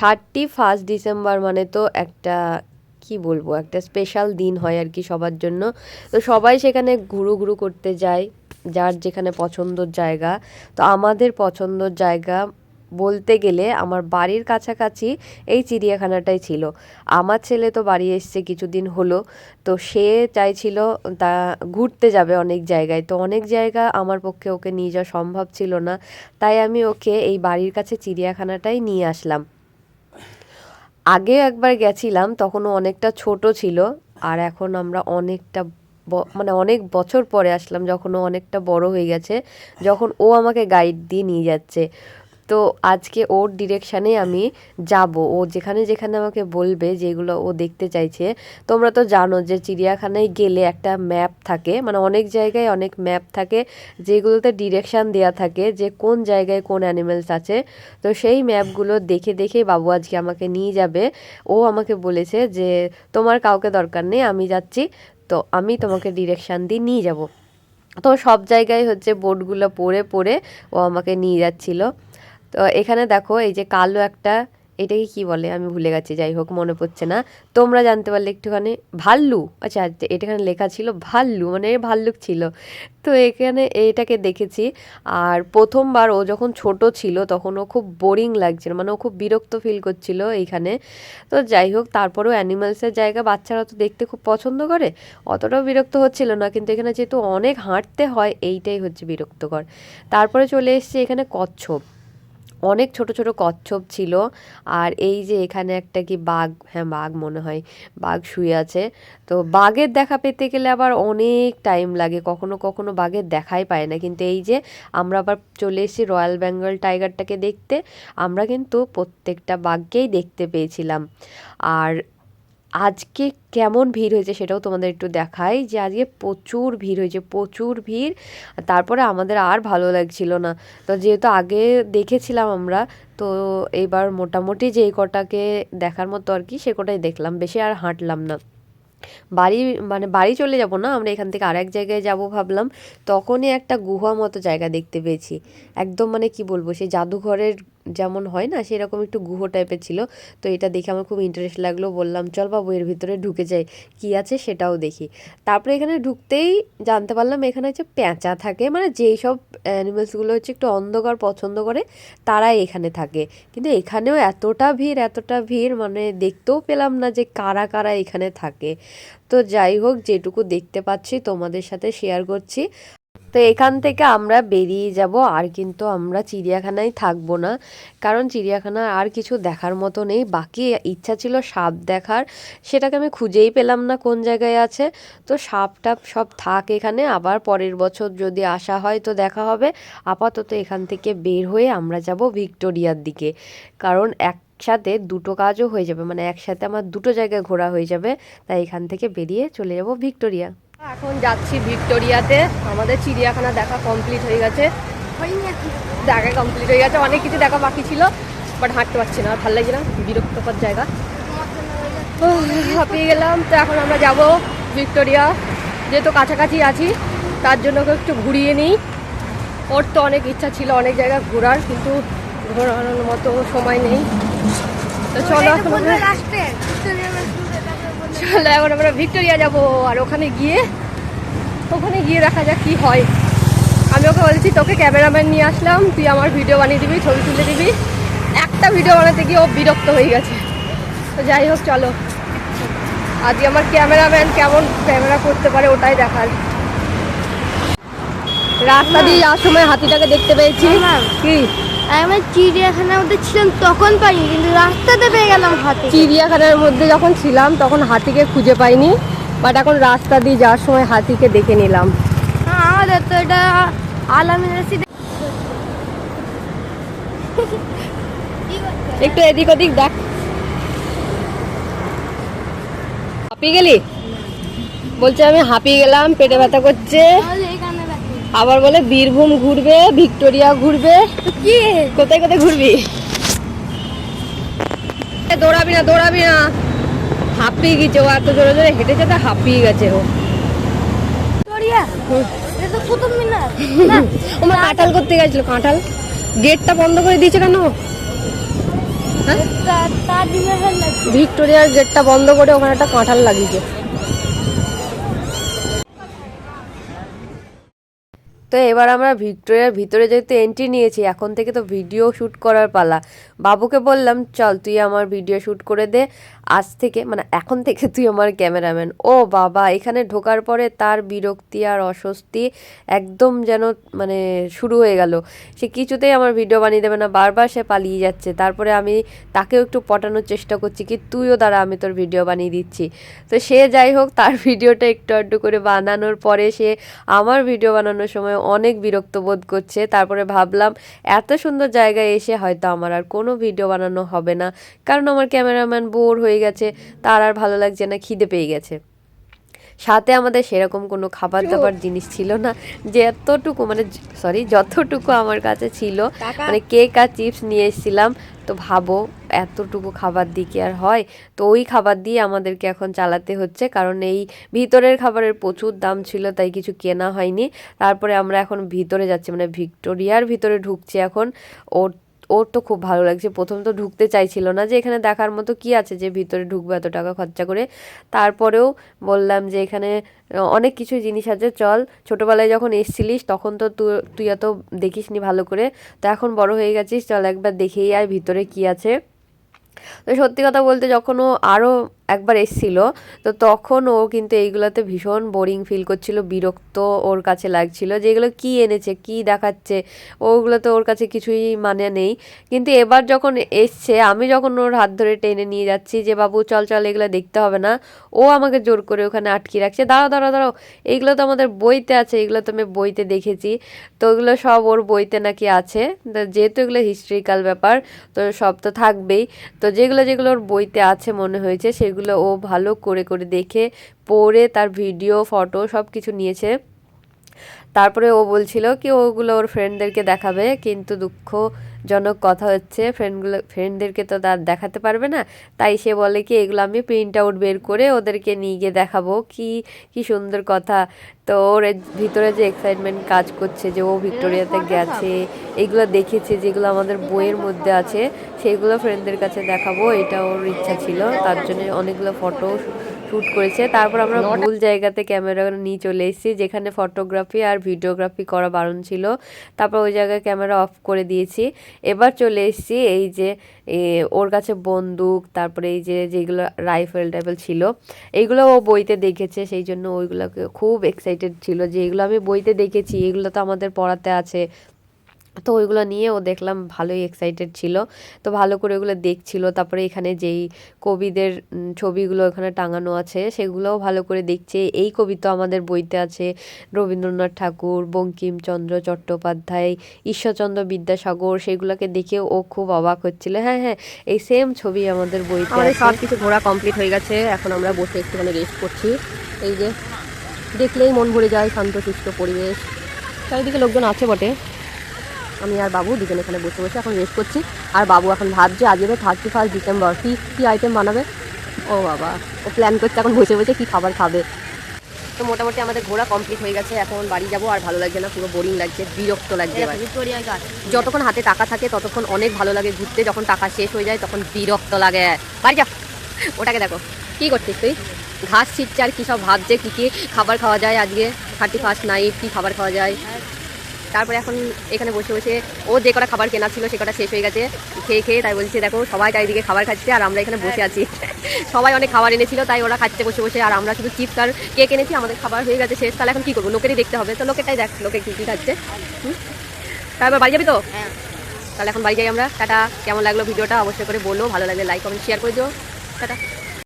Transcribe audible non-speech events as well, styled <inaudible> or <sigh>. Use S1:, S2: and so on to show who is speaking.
S1: Thirty first December মানে তো একটা, কি বলব, একটা স্পেশাল দিন হয় আর কি সবার জন্য। তো সবাই সেখানে ঘুরু ঘুরু করতে যায়, যার যেখানে পছন্দর জায়গা। তো আমাদের পছন্দর জায়গা বলতে গেলে আমার বাড়ির কাছাকাছি এই চিড়িয়াখানাটাই ছিল। আমার ছেলে তো বাড়ি এসছে কিছুদিন হলো, তো সে চাইছিল তা ঘুরতে যাবে অনেক জায়গায়। তো অনেক জায়গা আমার পক্ষে ওকে নিয়ে যাওয়া সম্ভব ছিল না, তাই আমি ওকে এই বাড়ির কাছে চিড়িয়াখানাটাই নিয়ে আসলাম। আগে একবার গেছিলাম, তখনও অনেকটা ছোট ছিল, আর এখন আমরা অনেকটা মানে অনেক বছর পরে আসলাম যখন ও অনেকটা বড় হয়ে গেছে, যখন ও আমাকে গাইড দিয়ে নিয়ে যাচ্ছে। তো আজকে ওর ডিরেকশানে আমি যাব। ও যেখানে যেখানে আমাকে বলবে যেগুলো ও দেখতে চাইছে, তোমরা তো জানো যে চিড়িয়াখানায় গেলে একটা ম্যাপ থাকে মানে অনেক জায়গায় অনেক ম্যাপ থাকে যেগুলোতে ডিরেকশান দেওয়া থাকে যে কোন জায়গায় কোন অ্যানিমেলস আছে। তো সেই ম্যাপগুলো দেখে দেখে বাবু আজকে আমাকে নিয়ে যাবে। ও আমাকে বলেছে যে, তোমার কাউকে দরকার নেই, আমি যাচ্ছি। তো আমি তোমাকে ডিরেকশান দিয়ে নিয়ে যাব। তো সব জায়গায় হচ্ছে বোর্ডগুলো পড়ে পড়ে ও আমাকে নিয়ে যাচ্ছিল। তো এখানে দেখো, এই যে কালো একটা, এটাকে কি বলে? আমি ভুলে গেছি, যাই হোক, মনে পড়ছে না। তোমরা জানতে পারলে একটুখানি, ভাল্লু। আচ্ছা এটা এখানে লেখা ছিল ভাল্লু মানে ভাল্লুক ছিল। তো এখানে এটাকে দেখেছি, আর প্রথমবার ও যখন ছোট ছিল, তখন ও খুব বোরিং লাগছিল মানে ও খুব বিরক্ত ফিল করছিল এইখানে। তো যাই হোক, তারপরেও অ্যানিমালসের জায়গা বাচ্চারা তো দেখতে খুব পছন্দ করে, অতটাও বিরক্ত হচ্ছিল না, কিন্তু এখানে যেহেতু অনেক হাঁটতে হয়, এইটাই হচ্ছে বিরক্তকর। তারপরে চলে এসেছি এখানে কচ্ছপ। অনেক ছোট ছোট কচ্ছপ ছিল। আর এই যে এখানে একটা কি বাঘ হ্যাঁ বাঘ মনে হয়, বাঘ শুয়ে আছে। তো বাঘের দেখা পেতে গেলে আবার অনেক টাইম লাগে, কখনো কখনো বাঘের দেখাই পায় না। কিন্তু এই যে আমরা আবার চলে এসেছি রয়্যাল বেঙ্গল টাইগারটাকে দেখতে, আমরা কিন্তু প্রত্যেকটা বাঘকেই দেখতে পেয়েছিলাম। আর আজকে কেমন ভিড় হয়েছে সেটাও তোমাদের একটু দেখাই যে আজকে প্রচুর ভিড় হয়েছে, প্রচুর ভিড়। তারপরে আমাদের আর ভালো লাগছিল না। তো যেহেতু আগে দেখেছিলাম আমরা, তো এবার মোটামুটি যেই কটাকে দেখার মতো আর কি, সে কটাই দেখলাম। বেশি আর হাঁটলাম না। বাড়ি মানে বাড়ি চলে যাব না, আমরা এখান থেকে আরেক জায়গায় যাব ভাবলাম। তখনই একটা গুহা মতো জায়গা দেখতে পেয়েছি। একদম মানে কি বলব, সেই জাদুঘরের যেমন হয় না, সেরকম একটু গুহ টাইপের ছিল। তো এটা দেখে আমার খুব ইন্টারেস্ট লাগল, বললাম, চল বাবু, এর ভিতরে ঢুকে যাই, কি আছে সেটাও দেখি। তারপরে এখানে ঢুকতেই জানতে পারলাম, এখানে হচ্ছে প্যাঁচা থাকে। মানে যেই সব অ্যানিমেলসগুলো হচ্ছে একটু অন্ধকার পছন্দ করে, তারাই এখানে থাকে। কিন্তু এখানেও এতটা ভিড় এতটা ভিড় মানে দেখতেও পেলাম না যে কারা কারা এখানে থাকে। তো যাই হোক, যেটুকু দেখতে পাচ্ছি, তোমাদের সাথে শেয়ার করছি। তো এখান থেকে আমরা বেরিয়ে যাব, আর কিন্তু আমরা চিড়িয়াখানায় থাকব না। কারণ চিড়িয়াখানা আর কিছু দেখার মতো নেই। বাকি ইচ্ছা ছিল সাপ দেখার। সেটাকে আমি খুঁজেই পেলাম না কোন জায়গায় আছে। তো সাপ টাপ সব থাক এখানে। আবার পরের বছর যদি আসা হয় তো দেখা হবে। আপাতত এখান থেকে বের হয়ে আমরা যাব ভিক্টোরিয়ার দিকে। কারণ এক একসাথে দুটো কাজও হয়ে যাবে। মানে একসাথে আমার দুটো জায়গায় ঘোরা হয়ে যাবে। তাই এখান থেকে বেরিয়ে চলে যাব ভিক্টোরিয়া। এখন যাচ্ছি ভিক্টোরিয়াতে। আমাদের চিড়িয়াখানা দেখা কমপ্লিট হয়ে গেছে। দেখা কমপ্লিট হয়ে গেছে। অনেক কিছু দেখা বাকি ছিল বাট হাঁটতে পারছি না। ভালো লাগছে না? বিরক্তকর জায়গা। হাঁপিয়ে গেলাম। তো এখন আমরা যাব ভিক্টোরিয়া। যেহেতু কাছাকাছি আছি তার জন্য একটু ঘুরিয়ে নিই। ওর তো অনেক ইচ্ছা ছিল অনেক জায়গা ঘোরার কিন্তু ঘোরানোর মতো সময় নেই। তো চলো এখন চলো, এখন আমরা ভিক্টোরিয়া যাব, আর ওখানে গিয়ে ওখানে গিয়ে দেখা যাক কি হয়। আমি ওকে বলছি, তোকে ক্যামেরাম্যান নিয়ে আসলাম, তুই আমার ভিডিও বানিয়ে দিবি, ছবি তুলে দিবি। একটা ভিডিও বানাতে গিয়ে ও বিরক্ত হয়ে গেছে। তো যাই হোক, চলো। আজকে আমার ক্যামেরাম্যান কেমন ক্যামেরা করতে পারে ওটাই দেখার। রাস্তা দিয়ে যাওয়ার সময় হাতিটাকে দেখতে পেয়েছি।
S2: ম্যাম।
S1: কি?
S2: আমি চিড়িয়াখানার মধ্যে ছিলাম তখন পাইনি কিন্তু রাস্তাতে পেয়ে গেলাম হাতে।
S1: চিড়িয়াখানার মধ্যে যখন ছিলাম তখন হাতিকে খুঁজে পাইনি বাট এখন রাস্তা দিয়ে যাওয়ার সময় হাতিকে দেখে নিলাম।
S2: হ্যাঁ, আমাদের তো এটা আলামিন
S1: একটু এদিক ওদিক দেখ। হাঁপিয়ে গেলি? বলছে আমি হাঁপিয়ে গেলাম পেটে ব্যথা করছে। আবার বলে বীরভূম ঘুরবে ভিক্টোরিয়া ঘুরবে।
S2: কি?
S1: কোথায় কোথায় ঘুরবি? দৌড়াবি না দৌড়াবি না। হাঁপিয়ে গেছে ও এত জোরে জোরে হেঁটে যেতে হাঁপিয়ে গেছে ও। কাঁঠাল করতে গেছিল কাঁঠাল। গেটটা বন্ধ করে দিয়েছে কেন? হ্যাঁ? ভিক্টোরিয়ার গেটটা বন্ধ করে ওখানে একটা কাঁঠাল লাগিয়েছে। তো এবার আমরা ভিক্টোরিয়ার ভিতরে যেহেতু এন্ট্রি নিয়েছি, এখন থেকে তো ভিডিও শ্যুট করার পালা। বাবুকে বললাম, চল তুই আমার ভিডিও শ্যুট করে দে আজ থেকে মানে এখন থেকে তুই আমার ক্যামেরাম্যান। ও বাবা, এখানে ঢোকার পরে তার বিরক্তি আর অস্বস্তি একদম যেন মানে শুরু হয়ে গেল। সে কিছুতেই আমার ভিডিও বানিয়ে দেবে না, বারবার সে পালিয়ে যাচ্ছে। তারপরে আমি তাকেও একটু পটানোর চেষ্টা করছি কি, তুইও দাঁড়া, আমি তোর ভিডিও বানিয়ে দিচ্ছি। তো সে যাই হোক, তার ভিডিওটা একটু আধটু করে বানানোর পরে সে আমার ভিডিও বানানোর সময় অনেক বিরক্ত বোধ করছে। তারপরে ভাবলাম, এত সুন্দর জায়গায় এসে হয়তো আমার আর কোনো ভিডিও বানানো হবে না। কারণ আমার ক্যামেরাম্যান বোর হয়ে গেছে তার আর ভালো লাগছে না খিদে পেয়ে গেছে। সাথে আমাদের সেরকম কোনো খাবার দাবার জিনিস ছিল না যে এতটুকু মানে সরি যতটুকু আমার কাছে ছিল মানে কেক আর চিপস নিয়ে এসেছিলাম তো ভাবো এতটুকু খাবার দিয়ে কি আর হয়? তো ওই খাবার দিয়ে আমাদেরকে এখন চালাতে হচ্ছে কারণ এই ভিতরের খাবারের প্রচুর দাম ছিল তাই কিছু কেনা হয়নি। তারপরে আমরা এখন ভিতরে যাচ্ছি মানে ভিক্টোরিয়ার ভিতরে ঢুকছি এখন ওর ওর তো খুব ভালো লাগছে। প্রথম তো ঢুকতে চাইছিল না যে এখানে দেখার মতো কি আছে যে ভিতরে ঢুকবে এত টাকা খরচা করে। তারপরেও বললাম যে এখানে অনেক কিছু জিনিস আছে, চল। ছোটোবেলায় যখন এসছিলিস তখন তো তুই এত দেখিসনি ভালো করে। তো এখন বড় হয়ে গেছিস, চল একবার দেখেই আর ভিতরে কি আছে। তো সত্যি কথা বলতে যখন ও আরও একবার এসছিল, তো তখন ও কিন্তু এইগুলোতে ভীষণ বোরিং ফিল করছিল, বিরক্ত ওর কাছে লাগছিল যে এগুলো কী এনেছে, কি দেখাচ্ছে, ওগুলো তো ওর কাছে কিছুই মানে নেই। কিন্তু এবার যখন এসছে, আমি যখন ওর হাত ধরে টেনে নিয়ে যাচ্ছি যে, বাবু, চল চল, এগুলো দেখতে হবে না। ও আমাকে জোর করে ওখানে আটকে রাখছে, দাঁড়াও দাঁড়াও দাঁড়াও এইগুলো তো আমাদের বইতে আছে, এগুলো তো আমি বইতে দেখেছি। তো ওগুলো সব ওর বইতে নাকি আছে যেহেতু এগুলো হিস্ট্রিক্যাল ব্যাপার, তো সব তো থাকবেই। তো যেগুলো যেগুলো ওর বইতে আছে মনে হয়েছে, সেগুলো ও ভালো করে করে দেখে পরে তার ভিডিও ফটো সব কিছু নিয়েছে। তারপরে ও বলছিল কি ওগুলো ওর ফ্রেন্ডদেরকে দেখাবে, কিন্তু দুঃখজনক কথা হচ্ছে ফ্রেন্ডগুলো ফ্রেন্ডদেরকে তো তার দেখাতে পারবে না। তাই সে বলে কি এগুলো আমি প্রিন্ট আউট বের করে ওদেরকে নিয়ে গিয়ে দেখাবো। কি কি সুন্দর কথা। তো ওর ভিতরে যে এক্সাইটমেন্ট কাজ করছে যে ও ভিক্টোরিয়াতে গেছে এগুলো দেখেছে যেগুলো আমাদের বইয়ের মধ্যে আছে সেগুলো ফ্রেন্ডদের কাছে দেখাবো। এটা ওর ইচ্ছা ছিল তার জন্য অনেকগুলো ফটো শ্যুট করেছে। তারপর আমরা ভুল জায়গাতে ক্যামেরা নিয়ে চলে এসেছি যেখানে ফটোগ্রাফি আর ভিডিওগ্রাফি করা বারণ ছিল। তারপর ওই জায়গায় ক্যামেরা অফ করে দিয়েছি। এবার চলে এসেছি এই যে ওর কাছে বন্দুক তারপরে এই যে যেগুলো রাইফেল টাইফেল ছিল এইগুলো ও বইতে দেখেছে। সেই জন্য ওইগুলোকে খুব এক্সাইটেড ছিল যে এগুলো আমি বইতে দেখেছি এগুলো তো আমাদের পড়াতে আছে। তো ওইগুলো নিয়ে ও দেখলাম ভালোই এক্সাইটেড ছিল। তো ভালো করে ওগুলো দেখছিল। তারপরে এখানে যেই কবিদের ছবিগুলো এখানে টাঙানো আছে সেগুলোও ভালো করে দেখছে। এই কবিতা আমাদের বইতে আছে। রবীন্দ্রনাথ ঠাকুর বঙ্কিমচন্দ্র চট্টোপাধ্যায় ঈশ্বরচন্দ্র বিদ্যাসাগর সেগুলোকে দেখে ও খুব অবাক হচ্ছিল। হ্যাঁ হ্যাঁ এই সেম ছবি আমাদের বইতে আছে।
S3: সব কিছু ঘোরা কমপ্লিট হয়ে গেছে। এখন আমরা বসে একটুখানি রেস্ট করছি। এই যে দেখলেই মন ভরে যায় শান্তশিষ্ট পরিবেশ। চারিদিকে লোকজন আছে বটে। আমি আর বাবু দুজন এখানে বসে বসে এখন রেস্ট করছি। আর বাবু এখন ভাবছে আজ হবে থার্টি ফার্স্ট ডিসেম্বর কী কী আইটেম বানাবে? ও বাবা ও প্ল্যান করছে এখন বসে বসে কী খাবার খাবে। তো মোটামুটি আমাদের ঘোরা কমপ্লিট হয়ে গেছে এখন বাড়ি যাব আর ভালো লাগছে না পুরো বোরিং লাগছে বিরক্ত লাগছে এবার যতক্ষণ হাতে টাকা থাকে ততক্ষণ অনেক ভালো লাগে ঘুরতে যখন টাকা শেষ হয়ে যায় তখন বিরক্ত লাগে। বাড়ি যা ওটাকে দেখো কি করছিস তুই? ঘাস ছিটছে আর কী সব ভাবছে কী কী খাবার খাওয়া যায় আজকে থার্টি ফার্স্ট নাইট কী খাবার খাওয়া যায়? তারপরে এখন এখানে বসে বসে ও যে কটা খাবার কেনা ছিল সে কটা শেষ হয়ে গেছে। খেয়ে খেয়ে তাই বলছে দেখো সবাই চারিদিকে খাবার খাচ্ছে আর আমরা এখানে বসে আছি। <laughs> সবাই অনেক খাবার এনেছিল তাই ওরা খাচ্ছে বসে বসে আর আমরা শুধু চিপস আর কেক এনেছি আমাদের খাবার হয়ে গেছে শেষ। তাহলে এখন কী করব? লোকেরই দেখতে হবে। তো লোকেরটাই দেখ লোকে কী কী খাচ্ছে। হুম? তারপর বাড়ি যাবি তো?
S2: হ্যাঁ।
S3: তাহলে এখন বাড়ি যাই আমরা। টাটা। কেমন লাগল ভিডিওটা? অবশ্যই করে বলো। ভালো লাগলে লাইক কমেন্ট শেয়ার করে দিও। টাটা।